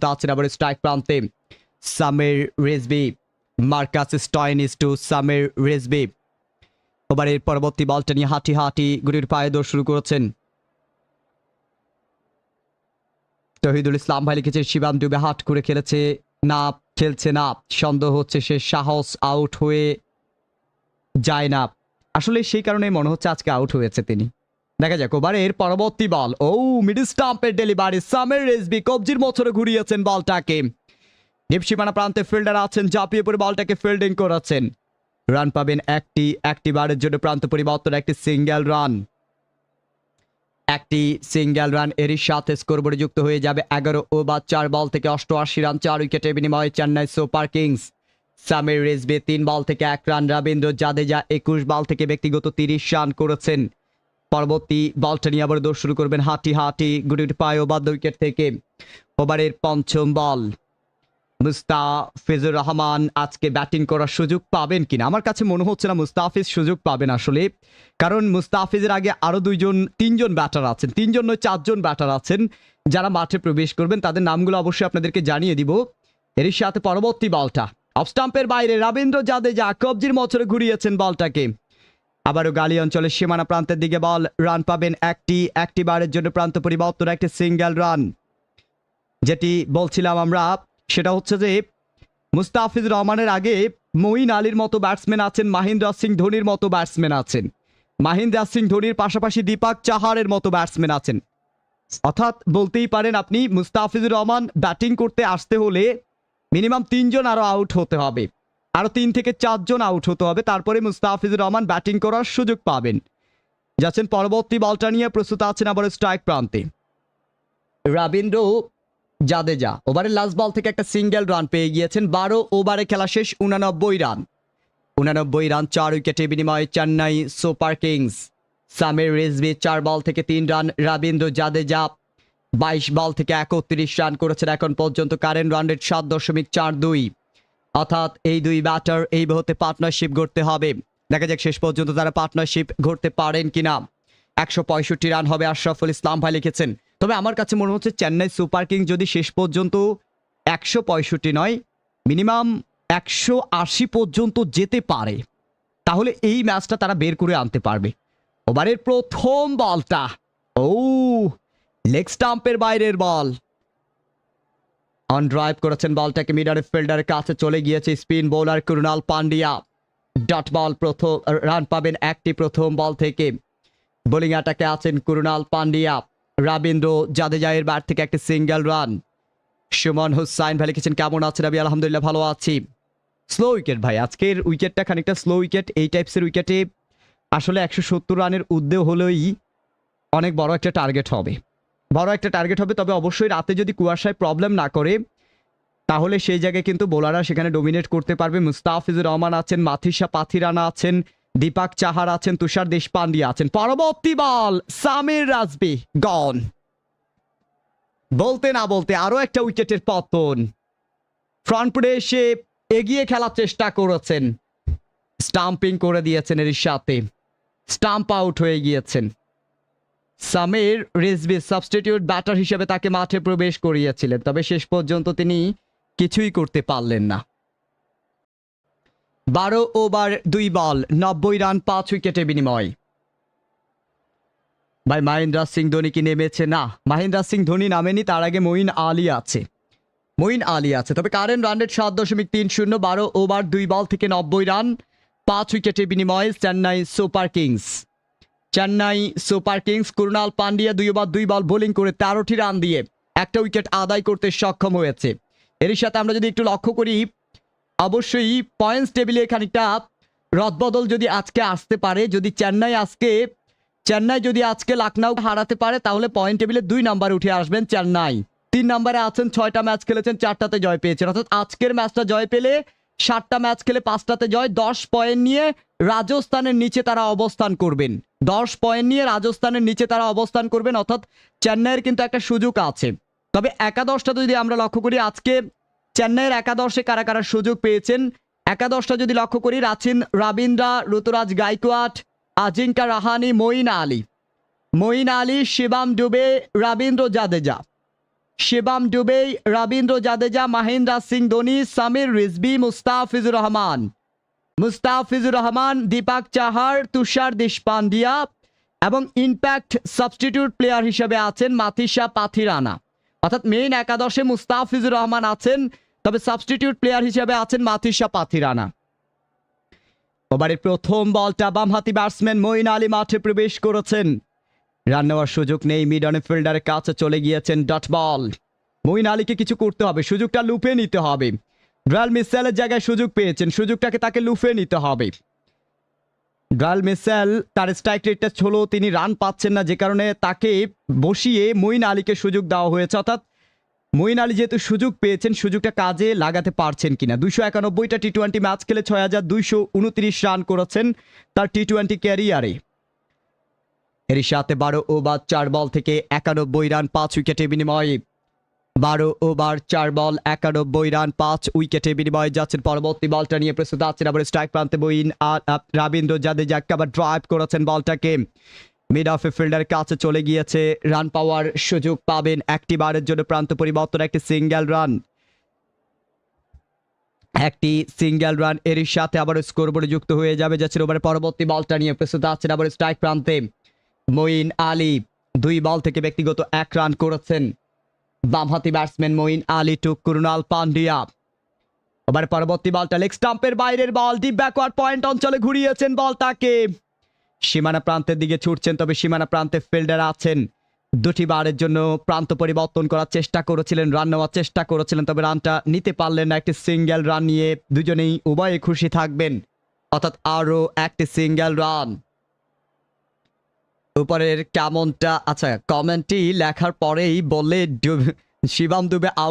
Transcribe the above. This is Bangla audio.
আছেন আবার স্ট্রাইক প্রান্তে। সামের রেজবি মার্কাস টু সামের রেজবি ওভারের পরবর্তী বলটা নিয়ে হাঁটি হাঁটি পায়ে দৌড় শুরু করেছেন। তহিদুল ইসলাম ভাই লিখেছে শিবাম ডুবে হাট করে খেলেছে না, খেলছে না। সন্দেহ হচ্ছে সে সাহস আউট হয়ে যায় না। আসলে সেই কারণে মনে হচ্ছে আজকে আউট হয়েছে তিনি। দেখা যাক, ওভারের পরবর্তী বল। ও, মিডল স্টাম্পের ডেলিভারি। সামের রেসবি কবজির মোছরে ঘুরিয়েছেন বলটাকে। ডিপসীমানা প্রান্তে ফিল্ডার আছেন ঝাঁপিয়ে পড়ে বলটাকে ফিল্ডিং করেছেন রান পাবেন একটি একটি বারের জন্য প্রান্ত পরিবর্তন, একটি সিঙ্গেল রান। একটি সিঙ্গেল রান এরই সাথে স্কোরবোর্ডে যুক্ত হয়ে যাবে এগারো ওভার, চার বল থেকে অষ্টআশি রান, চার উইকেটে বিনিময়ে চেন্নাই সুপার কিংস। সামির রেজবে তিন বল থেকে এক রান। রবীন্দ্র জাদেজা একুশ বল থেকে ব্যক্তিগত তিরিশ রান করেছেন। পরবর্তী বলটা নিয়ে আবার দৌড় শুরু করবেন হাঁটি হাঁটি, গুটি পায় ও বাদ্য উইকেট থেকে। ওভারের পঞ্চম বল। মুস্তাফিজুর রহমান আজকে ব্যাটিং করার সুযোগ পাবেন কিনা? আমার কাছে মনে হচ্ছে না মুস্তাফিজ সুযোগ পাবেন আসলে। কারণ মুস্তাফিজের আগে আরও দুইজন, তিনজন ব্যাটার আছেন, তিনজন নয়, চারজন ব্যাটার আছেন। যারা মাঠে প্রবেশ করবেন, তাদের নামগুলো অবশ্যই আপনাদেরকে জানিয়ে দিব। এর সাথে পরবর্তী বলটা। অফ স্টাম্পের বাইরে রবীন্দ্র জাদেজা, কবজির মছরে ঘুরিয়েছেন বলটাকে। আবারও গালি অঞ্চলের সীমানা প্রান্তের দিকে বল, রান পাবেন একটি একটি বারের জন্য প্রান্ত পরিবর্তন, একটি সিঙ্গেল রান। যেটি বলছিলাম আমরা, সেটা হচ্ছে যে মুস্তাফিজ রহমানের আগে মঈন আলীর মতো ব্যাটসম্যান আছেন, মাহিন্দ্রা সিং ধোনির মতো ব্যাটসম্যান আছেন। মাহিন্দ্রা সিং ধোনির পাশাপাশি দীপাক চাহারের মতো ব্যাটসম্যান আছেন। অর্থাৎ বলতেই পারেন আপনি মুস্তাফিজুর রহমান ব্যাটিং করতে আসতে হলে মিনিমাম তিনজন আরও আউট হতে হবে। আরও তিন থেকে চারজন আউট হতে হবে। তারপরে মুস্তাফিজুর রহমান ব্যাটিং করার সুযোগ পাবেন। যাচ্ছেন পরবর্তী বলটা নিয়ে প্রস্তুত আছেন আবার স্ট্রাইক প্রান্তে। রবীন্দ্র জাদেজা ওভারের লাস্ট বল থেকে একটা সিঙ্গেল রান পেয়ে গিয়েছেন। বারো ওভারে খেলা শেষ, উনানব্বই রান উনানব্বই রান চার উইকেটে বিনিময়ে চেন্নাই সুপার কিংস। সামির রিজভি, চার বল থেকে তিন রান রবীন্দ্র জাদেজা বাইশ বল থেকে একত্রিশ রান করেছেন। এখন পর্যন্ত কারেন্ট রান রেট সাত দশমিক চার দুই। অর্থাৎ এই দুই ব্যাটার এই মুহূর্তে পার্টনারশিপ গড়তে হবে। দেখা যাক শেষ পর্যন্ত তারা পার্টনারশিপ গড়তে পারেন কিনা। একশো পঁয়ষট্টি রান হবে আশরাফুল ইসলাম ভাই লিখেছেন। তবে আমার কাছে মনে হচ্ছে চেন্নাই সুপার কিং যদি শেষ পর্যন্ত একশো পঁয়ষট্টি নয়, মিনিমাম একশো আশি পর্যন্ত যেতে পারে, তাহলে এই ম্যাচটা তারা বের করে আনতে পারবে। ওভারের প্রথম বলটা, ও লেগ স্টাম্পের বাইরের বল। অন ড্রাইভ করেছেন বলটাকে মিডার ফিল্ডারের কাছে চলে গিয়েছে spin bowler Krunal Pandya dot ball প্রথম রান পাবেন একটি প্রথম বল থেকে। বোলিং অ্যাটাকে আছেন কুরুনাল পান্ডিয়া রবীন্দ্র জাদেজায়ের ব্যাট থেকে একটি সিঙ্গেল রান সুমন হুসাইন ভাই লিখেছেন, কেমন আছেন? আমি আলহামদুলিল্লাহ ভালো আছি। স্লো উইকেট ভাই, আজকের উইকেটটা খানিকটা স্লো উইকেট এই টাইপসের উইকেটে আসলে একশো সত্তর রানের উদ্দেশ্য হলেই অনেক বড় একটা টার্গেট হবে। বড় একটা টার্গেট হবে। তবে অবশ্যই রাতে যদি কুয়াশায় প্রবলেম না করে, তাহলে সেই জায়গায় কিন্তু বোলাররা সেখানে ডোমিনেট করতে পারবে। মুস্তাফিজুর রহমান আছেন মাথিসা পাথিরানা আছেন, দীপাক চাহার আছেন, তুষার দেশপান্ডি আছেন। পরবর্তী বল সামির রাজবি গন বলতে না বলতে আরও একটা উইকেটের পতন। ফ্রন্ট ফুটে এসে এগিয়ে খেলার চেষ্টা করেছেন। স্টাম্পিং করে দিয়েছেন এর সাথে। স্টাম্প আউট হয়ে গিয়েছেন। সামির রিজবি সাবস্টিটিউট ব্যাটার হিসেবে তাকে মাঠে প্রবেশ করিয়েছিলেন, তবে শেষ পর্যন্ত তিনি কিছুই করতে পারলেন না। বারো ওভার, দুই বল, নব্বই রান, পাঁচ উইকেটে বিনিময়। ভাই, মহেন্দ্র সিং ধোনি কি নেমেছে? না, মহেন্দ্র সিং ধোনি নামেনি, তার আগে মঈন আলী আছে। মঈন আলী আছে, তবে কারেন্ট রান রেট সাত দশমিক তিন শূন্য, বারো ওভার, দুই বল থেকে নব্বই রান, পাঁচ উইকেটে বিনিময়ে Chennai Super Kings. Chennai Super Kings Krunal Pandya দুই ওভার দুই বল বোলিং করে তেরোটি রান দিয়ে একটা উইকেট আদায় করতে সক্ষম হয়েছে। এর সাথে আমরা যদি একটু লক্ষ্য করি, অবশ্যই পয়েন্টস টেবিলে খানিকটা রদবদল যদি আজকে আসতে পারে, যদি চেন্নাই আজকে, চেন্নাই যদি আজকে লখনৌ হারাতে পারে, তাহলে পয়েন্ট টেবিলে দুই নাম্বারে উঠে আসবেন চেন্নাই। তিন নাম্বারে আছেন, ছয়টা ম্যাচ খেলেছেন, চারটাতে জয় পেয়েছেন। অর্থাৎ আজকের ম্যাচটা জয় পেলে, সাতটা ম্যাচ খেলে পাঁচটাতে জয়, দশ পয়েন্ট নিয়ে রাজস্থানের নিচে তারা অবস্থান করবেন। দশ পয়েন্ট নিয়ে রাজস্থানের নিচে তারা অবস্থান করবেন, অর্থাৎ চেন্নাইয়ের কিন্তু একটা সুযোগ আছে। তবে একাদশটা যদি আমরা লক্ষ্য করি, আজকে চেন্নাইয়ের একাদশে কারা কারা সুযোগ পেয়েছেন? একাদশটা যদি লক্ষ্য করি, রাচিন রাবিন্দ্রা, ঋতুরাজ গাইকোয়াট, আজিঙ্কা রাহানি, মঈন আলী। মঈন আলী, শিবাম ডুবে, রবীন্দ্র জাদেজা। শিবাম ডুবে, রবীন্দ্র জাদেজা, মাহেন্দ্র সিং ধোনি, সামির রিজবি মুস্তাফিজুর রহমান। মুস্তাফিজুর রহমান, দীপাক চাহার, তুষার দেশপান্ডিয়া এবং ইম্প্যাক্ট সাবস্টিটিউট প্লেয়ার হিসেবে আছেন মাথিসা পাথিরানা। অর্থাৎ মেইন একাদশে মুস্তাফিজুর রহমান আছেন, তবে সাবস্টিটিউট প্লেয়ার হিসেবে আছেন মাথিসা পাথিরানা। ওভারের প্রথম বলটা বামহাতি ব্যাটসম্যান মঈন আলী মাঠে প্রবেশ করেছেন। রান নেওয়ার সুযোগ নেই মিড অন ফিল্ডারের কাছে চলে গিয়েছেন ডট বল। মঈন আলীকে কিছু করতে হবে, সুযোগটা লুপে নিতে হবে। ড্রাল মিসেলের জায়গায় সুযোগ পেয়েছেন। সুযোগটাকে তাকে লুফে নিতে হবে। ড্রাল মিসেল তার স্ট্রাইক রেটটা ছিল তিনি রান পাচ্ছেন না, যে কারণে তাকে বসিয়ে মঈন আলীকে সুযোগ দেওয়া হয়েছে। অর্থাৎ মঈন আলী যেহেতু সুযোগ পেয়েছেন, সুযোগটা কাজে লাগাতে পারছেন কিনা। দুশো একানব্বইটা টি টোয়েন্টি ম্যাচ খেলে ছয় হাজার দুইশো উনত্রিশ রান করেছেন তার টি টোয়েন্টি ক্যারিয়ারে। এরই সাথে বারো ওভার, চার বল থেকে একানব্বই রান, পাঁচ উইকেটে বিনিময়ে বারো ওভার, চার বল, একানব্বই রান, পাঁচ উইকেটে বিনিময়ে যাচ্ছেন পরবর্তী বলটা নিয়ে প্রস্তুত আছেন আবার স্ট্রাইক প্রান্তে বইন আর রবীন্দ্র জাদেজা। আবার ড্রাইভ করেছেন বলটাকে। মিড অফ ফিল্ডার কাছে চলে গিয়েছে। রান পাওয়ার সুযোগ পাবেন একটি বারের জন্য প্রান্ত পরিবর্তন, একটি সিঙ্গেল রান একটি সিঙ্গেল রান এরই সাথে আবার স্কোরবোর্ডে যুক্ত হয়ে যাবে, যাচ্ছেন ওভারে পরবর্তী বলটা নিয়ে প্রস্তুত আছেন আবার স্ট্রাইক প্রান্তে। মঈন আলী, দুই বল থেকে ব্যক্তিগত এক রান করেছেন। বামহাতি ব্যাটসম্যান মঈন আলী টু কুরুনাল পান্ডিয়া। এবার পরবর্তী বলটা লেগ স্টাম্পের বাইরের বল। ডিপ ব্যাকওয়ার্ড পয়েন্ট অঞ্চলে ঘুরিয়েছেন বলটাকে। সীমানা প্রান্তের দিকে ছুটছেন, তবে সীমানা প্রান্তে ফিল্ডার আছেন। দুটি বারের জন্য প্রান্ত পরিবর্তন করার চেষ্টা করেছিলেন, রান নেওয়ার চেষ্টা করেছিলেন, তবে রানটা নিতে পারলেন না। একটি সিঙ্গেল রান নিয়ে দুজনেই উভয়ে খুশি থাকবেন। অর্থাৎ আরও একটি সিঙ্গেল রান। উপরের কেমনটা? আচ্ছা কমেন্টটি লেখার পরেই বললে শিবাম দুবে আউট